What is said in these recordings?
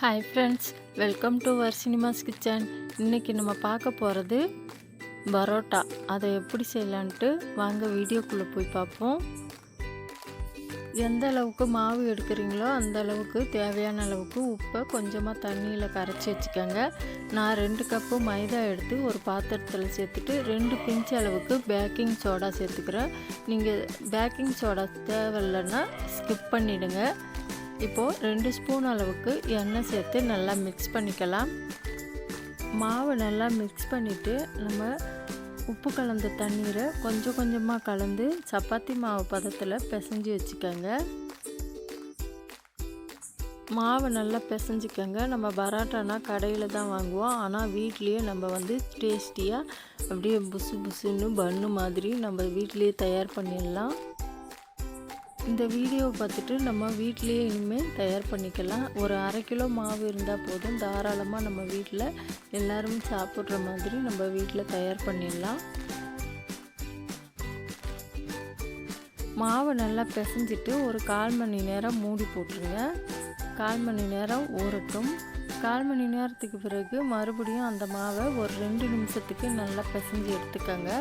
Hi friends welcome to our cinemas kitchen இன்றைக்கி நம்ம பார்க்க போகிறது பரோட்டா. அதை எப்படி செய்யலான்ட்டு வாங்க வீடியோக்குள்ளே போய் பார்ப்போம். எந்த அளவுக்கு மாவு எடுக்கிறீங்களோ அந்த அளவுக்கு தேவையான அளவுக்கு உப்பை கொஞ்சமாக தண்ணியில் கரைச்சி வச்சுக்கோங்க. நான் ரெண்டு கப்பு மைதா எடுத்து ஒரு பாத்திரத்தில் சேர்த்துட்டு ரெண்டு பிஞ்சு அளவுக்கு பேக்கிங் சோடா சேர்த்துக்கிறேன். நீங்கள் பேக்கிங் சோடா தேவையில்லைன்னா ஸ்கிப் பண்ணிவிடுங்க இப்போது ரெண்டு ஸ்பூன் அளவுக்கு எண்ணெய் சேர்த்து நல்லா மிக்ஸ் பண்ணிக்கலாம். மாவு நல்லா மிக்ஸ் பண்ணிவிட்டு நம்ம உப்பு கலந்த தண்ணீரை கொஞ்சம் கொஞ்சமாக கலந்து சப்பாத்தி மாவு பதத்தில் பிசைஞ்சு வச்சுக்கோங்க. மாவு நல்லா பிசைஞ்சிக்கோங்க. நம்ம பரோட்டானா கடையில் தான் வாங்குவோம். ஆனால் வீட்லேயே நம்ம வந்து டேஸ்டியாக அப்படியே புசு புசுன்னு பன்னு மாதிரி நம்ம வீட்லேயே தயார் பண்ணிடலாம். இந்த வீடியோவை பார்த்துட்டு நம்ம வீட்லேயே இனிமேல் தயார் பண்ணிக்கலாம். ஒரு அரை கிலோ மாவு இருந்தால் போதும். தாராளமாக நம்ம வீட்டில் எல்லோரும் சாப்பிட்ற மாதிரி நம்ம வீட்டில் தயார் பண்ணிடலாம். மாவை நல்லா பிசைஞ்சிட்டு ஒரு கால் மணி நேரம் மூடி போட்டுருங்க. கால் மணி நேரம் ஊறட்டும். கால் மணி நேரத்துக்கு பிறகு மறுபடியும் அந்த மாவை ஒரு ரெண்டு நிமிஷத்துக்கு நல்லா பிசைஞ்சு எடுத்துக்கோங்க.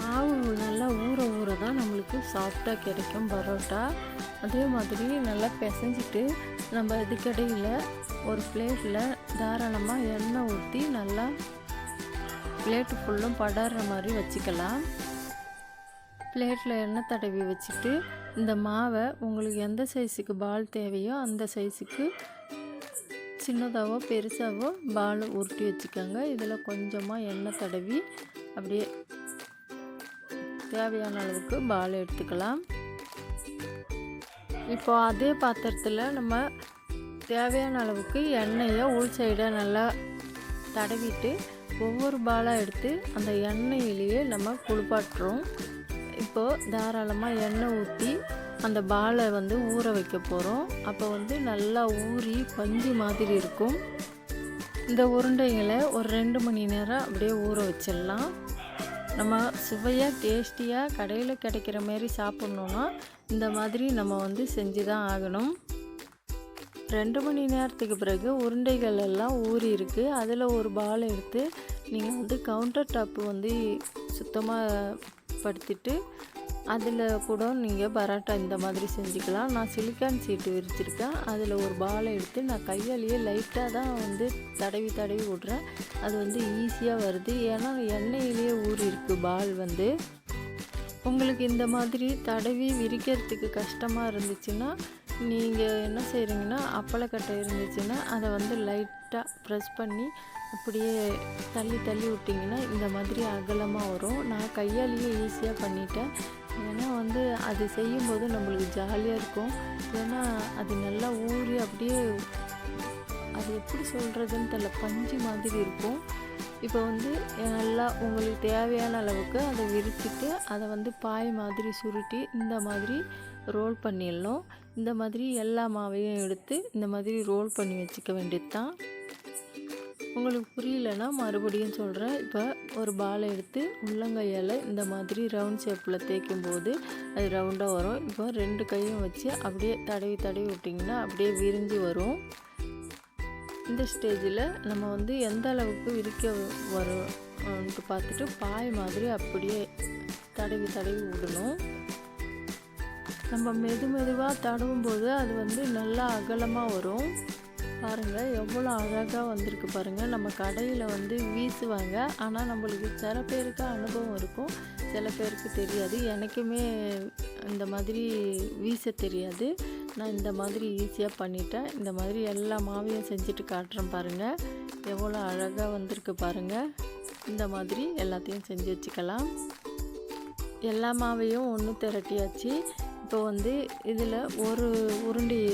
மாவு நல்லா ஊற தான் நம்மளுக்கு சாஃப்டாக கிடைக்கும் பரோட்டா. அதே மாதிரி நல்லா பிசைஞ்சிட்டு நம்ம இதுக்கடையில் ஒரு பிளேட்டில் தாராளமாக எண்ணெய் ஊற்றி நல்லா பிளேட்டு ஃபுல்லும் படர்ற மாதிரி வச்சுக்கலாம். பிளேட்டில் எண்ணெய் தடவி வச்சுட்டு இந்த மாவை உங்களுக்கு எந்த சைஸுக்கு பால் தேவையோ அந்த சைஸுக்கு சின்னதாகவோ பெருசாகவோ பால் உருட்டி வச்சுக்கோங்க. இதில் கொஞ்சமாக எண்ணெய் தடவி அப்படியே தேவையான அளவுக்கு பால் எடுத்துக்கலாம். இப்போ அதே பாத்திரத்தில் நம்ம தேவையான அளவுக்கு எண்ணெயை உள் சைடாக நல்லா தடவிட்டு ஒவ்வொரு பாலாக எடுத்து அந்த எண்ணெயிலேயே நம்ம குளிப்பாட்டுறோம். இப்போது தாராளமாக எண்ணெய் ஊற்றி அந்த பாலை வந்து ஊற வைக்க போகிறோம் அப்போ வந்து நல்லா ஊறி பஞ்சு மாதிரி இருக்கும். இந்த உருண்டைங்களை ஒரு ரெண்டு மணி நேரம் அப்படியே ஊற வச்சிடலாம். நம்ம சுவையாக டேஸ்டியாக கடையில் கிடைக்கிற மாரி சாப்பிட்ணுன்னா இந்த மாதிரி நம்ம வந்து செஞ்சு தான் ஆகணும். ரெண்டு மணி நேரத்துக்கு பிறகு உருண்டைகள் எல்லாம் ஊறி இருக்குது அதில் ஒரு பால் எடுத்து நீங்கள் வந்து கவுண்டர் டாப்பு வந்து சுத்தமாக படுத்திட்டு அதில் கூட நீங்கள் பரோட்டா இந்த மாதிரி செஞ்சுக்கலாம். நான் சிலிக்கான் சீட்டு விரிச்சிருக்கேன். அதில் ஒரு பாலை எடுத்து நான் கையாலேயே லைட்டாக தான் வந்து தடவி தடவி விட்றேன். அது வந்து ஈஸியாக வருது. ஏன்னா எண்ணெயிலேயே ஊறி இருக்குது பால் வந்து. உங்களுக்கு இந்த மாதிரி தடவி விரிக்கிறதுக்கு கஷ்டமாக இருந்துச்சுன்னா நீங்கள் என்ன செய்கிறீங்கன்னா அப்பளக்கட்டை இருந்துச்சுன்னா அதை வந்து லைட்டாக ப்ரெஸ் பண்ணி அப்படியே தள்ளி தள்ளி விட்டிங்கன்னா இந்த மாதிரி அகலமாக வரும். நான் கையாலேயே ஈஸியாக பண்ணிட்டேன். ஏன்னா வந்து அது செய்யும்போது நம்மளுக்கு ஜாலியாக இருக்கும். ஏன்னா அது நல்லா ஊறி அப்படியே அது எப்படி சொல்கிறதுன்னு தெரியல பஞ்சு மாதிரி இருக்கும். இப்போ வந்து நல்லா உங்களுக்கு தேவையான அளவுக்கு அதை விரிச்சிட்டு அதை வந்து பாய் மாதிரி சுருட்டி இந்த மாதிரி ரோல் பண்ணிடணும். இந்த மாதிரி எல்லா மாவையும் எடுத்து இந்த மாதிரி ரோல் பண்ணி வச்சுக்க வேண்டியது தான் உங்களுக்கு புரியலன்னா மறுபடியும் சொல்கிறேன் இப்போ ஒரு பாலை எடுத்து உள்ளங்கையால் இந்த மாதிரி ரவுண்ட் ஷேப்பில் தேய்க்கும் போது அது ரவுண்டாக வரும். இப்போ ரெண்டு கையும் வச்சு அப்படியே தடவி தடவி விட்டிங்கன்னா அப்படியே விரிஞ்சு வரும். இந்த ஸ்டேஜில் நம்ம வந்து எந்த அளவுக்கு விரிக்க வரும்ன்ட்டு பார்த்துட்டு பாய் மாதிரி அப்படியே தடவி தடவி விடணும். நம்ம மெது மெதுவாக தடவும் போது அது வந்து நல்லா அகலமாக வரும். பாருங்கள் எவ்வளோ அழகாக வந்திருக்கு பாருங்கள் நம்ம கடையில் வந்து வீசுவாங்க. ஆனால் நம்மளுக்கு சில பேருக்கு அனுபவம் இருக்கும். சில பேருக்கு தெரியாது. எனக்குமே இந்த மாதிரி வீச தெரியாது. நான் இந்த மாதிரி ஈஸியாக பண்ணிட்டேன். இந்த மாதிரி எல்லா மாவையும் செஞ்சுட்டு காட்டுறேன் பாருங்கள் எவ்வளோ அழகாக வந்திருக்கு பாருங்கள் இந்த மாதிரி எல்லாத்தையும் செஞ்சு வச்சுக்கலாம். எல்லா மாவையும் ஒன்று திரட்டியாச்சு. இப்போ வந்து இதில் ஒரு உருண்டையை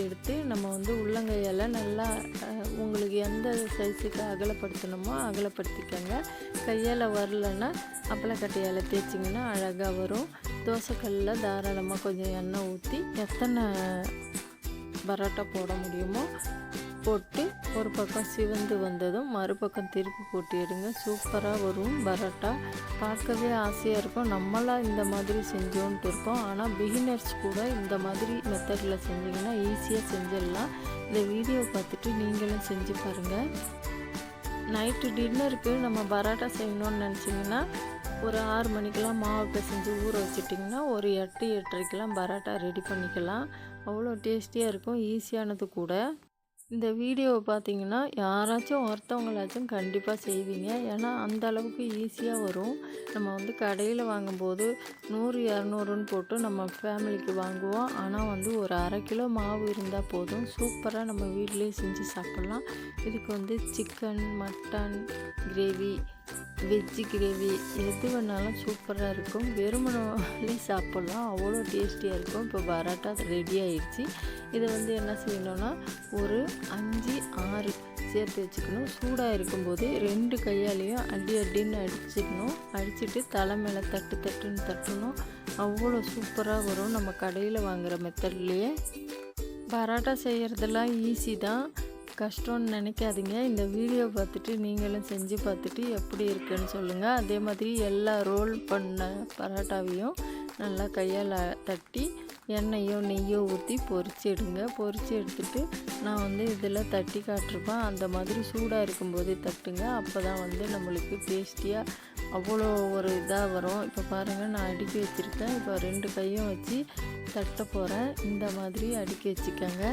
நல்லா உங்களுக்கு எந்த சைஸுக்கு அகலப்படுத்தணுமோ அகலப்படுத்திக்கோங்க. கையால் வரலன்னா அப்பளக்கட்டையால் தேய்ச்சிங்கன்னா அழகாக வரும். தோசைக்கல்லில் தாராளமாக கொஞ்சம் எண்ணெய் ஊற்றி எத்தனை பரோட்டா போட முடியுமோ போட்டு ஒரு பக்கம் சிவந்து வந்ததும் மறுபக்கம் திருப்பி போட்டு எடுங்க சூப்பராக வரும் பரோட்டா. பார்க்கவே ஆசையாக இருக்கும். நம்மளாக இந்த மாதிரி செஞ்சோன்ட்டு இருக்கோம். ஆனால் பிகினர்ஸ் கூட இந்த மாதிரி மெத்தடில் செஞ்சிங்கன்னா ஈஸியாக செஞ்சிடலாம். இந்த வீடியோ பார்த்துட்டு நீங்களும் செஞ்சு பாருங்கள் நைட்டு டின்னருக்கு நம்ம பரோட்டா செய்யணும்னு நினச்சிங்கன்னா ஒரு ஆறு மணிக்கெலாம் மாவு பிசைஞ்சு ஊற வச்சிட்டிங்கன்னா ஒரு எட்டு எட்டரைக்கெல்லாம் பரோட்டா ரெடி பண்ணிக்கலாம். அவ்வளோ டேஸ்டியாக இருக்கும். ஈஸியானது கூட. இந்த வீடியோவை பார்த்தீங்கன்னா யாராச்சும் ஒருத்தவங்களாச்சும் கண்டிப்பாக செய்வீங்க. ஏன்னா அந்த அளவுக்கு ஈஸியாக வரும். நம்ம வந்து கடையில் வாங்கும்போது நூறு இரநூறுன்னு போட்டு நம்ம ஃபேமிலிக்கு வாங்குவோம். ஆனால் வந்து ஒரு அரை கிலோ மாவு இருந்தால் போதும். சூப்பராக நம்ம வீட்டிலேயே செஞ்சு சாப்பிட்லாம். இதுக்கு வந்து chicken mutton gravy veg gravy எது வேணாலும் சூப்பராக இருக்கும். வெறுமனே சாப்பிட்லாம். அவ்வளோ டேஸ்டியாக இருக்கும். இப்போ பரோட்டா ரெடி ஆயிடுச்சு. இதை வந்து என்ன செய்யணும்னா ஒரு அஞ்சு ஆறு சேர்த்து வச்சுக்கணும். சூடாக இருக்கும்போது ரெண்டு கையாலேயும் அடி அடின்னு அடிச்சுக்கணும் அடிச்சுட்டு தலை மேலே தட்டு தட்டுன்னு தட்டணும். அவ்வளோ சூப்பராக வரும். நம்ம கடையில் வாங்குகிற மெத்தட்லேயே பரோட்டா செய்கிறதெல்லாம் ஈஸி தான். கஷ்டம்னு நினைக்காதீங்க. இந்த வீடியோ பார்த்துட்டு நீங்களும் செஞ்சு பார்த்துட்டு எப்படி இருக்குன்னு சொல்லுங்கள் அதே மாதிரி எல்லா ரோல் பண்ண பரோட்டாவையும் நல்லா கையால் தட்டி எண்ணெயோ நெய்யோ ஊற்றி பொரிச்சு எடுங்க. பொரிச்சு எடுத்துட்டு நான் வந்து இதில் தட்டி காட்டிருப்பேன். அந்த மாதிரி சூடாக இருக்கும்போதே தட்டுங்க. அப்போ தான் வந்து நம்மளுக்கு டேஸ்டியாக அவ்வளோ ஒரு இதாக வரும். இப்போ பாருங்கள் நான் அடுக்கி வச்சுருக்கேன். இப்போ ரெண்டு கையும் வச்சு தட்ட போகிறேன் இந்த மாதிரி அடுக்கி வச்சுக்கோங்க.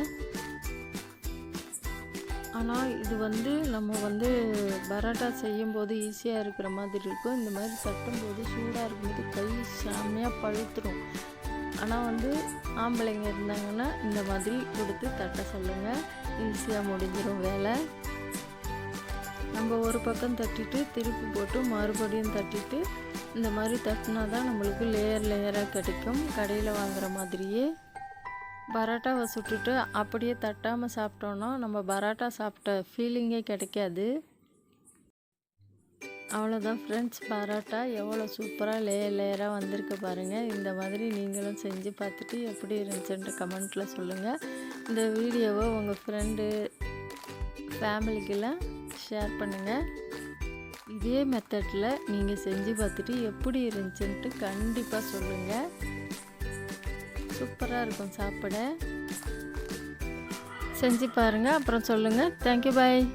ஆனால் இது வந்து நம்ம வந்து பரோட்டா செய்யும்போது ஈஸியாக இருக்கிற மாதிரி இருக்கும். இந்த மாதிரி தட்டும்போது சூடாக இருக்கும்போது கை செம்மையாக பழுத்துடும் ஆனால் வந்து ஆம்பளைங்க இருந்தாங்கன்னா இந்த மாதிரி கொடுத்து தட்ட சொல்லுங்கள் ஈஸியாக முடிஞ்சிடும் வேலை. நம்ம ஒரு பக்கம் தட்டிட்டு திருப்பி போட்டு மறுபடியும் தட்டிட்டு இந்த மாதிரி தட்டினா தான் நம்மளுக்கு லேயர் லேயராக கிடைக்கும். கடையில் வாங்குகிற மாதிரியே. பரோட்டாவை சுட்டுட்டு அப்படியே தட்டாமல் சாப்பிட்டோன்னா நம்ம பரோட்டா சாப்பிட்ட ஃபீலிங்கே கிடைக்காது. அவ்வளோதான் ஃப்ரெண்ட்ஸ் பரோட்டா எவ்வளோ சூப்பராக லேயர் லேயராக வந்திருக்கு பாருங்கள் இந்த மாதிரி நீங்களும் செஞ்சு பார்த்துட்டு எப்படி இருந்துச்சுன்ட்டு கமெண்ட்டில் சொல்லுங்கள் இந்த வீடியோவை உங்கள் ஃப்ரெண்டு ஃபேமிலிக்கெல்லாம் ஷேர் பண்ணுங்கள் இதே மெத்தடில் நீங்கள் செஞ்சு பார்த்துட்டு எப்படி இருந்துச்சுன்ட்டு கண்டிப்பாக சொல்லுங்கள் சூப்பராக இருக்கும் சாப்பிட. செஞ்சு பாருங்கள் அப்புறம் சொல்லுங்கள் தேங்க்யூ பாய்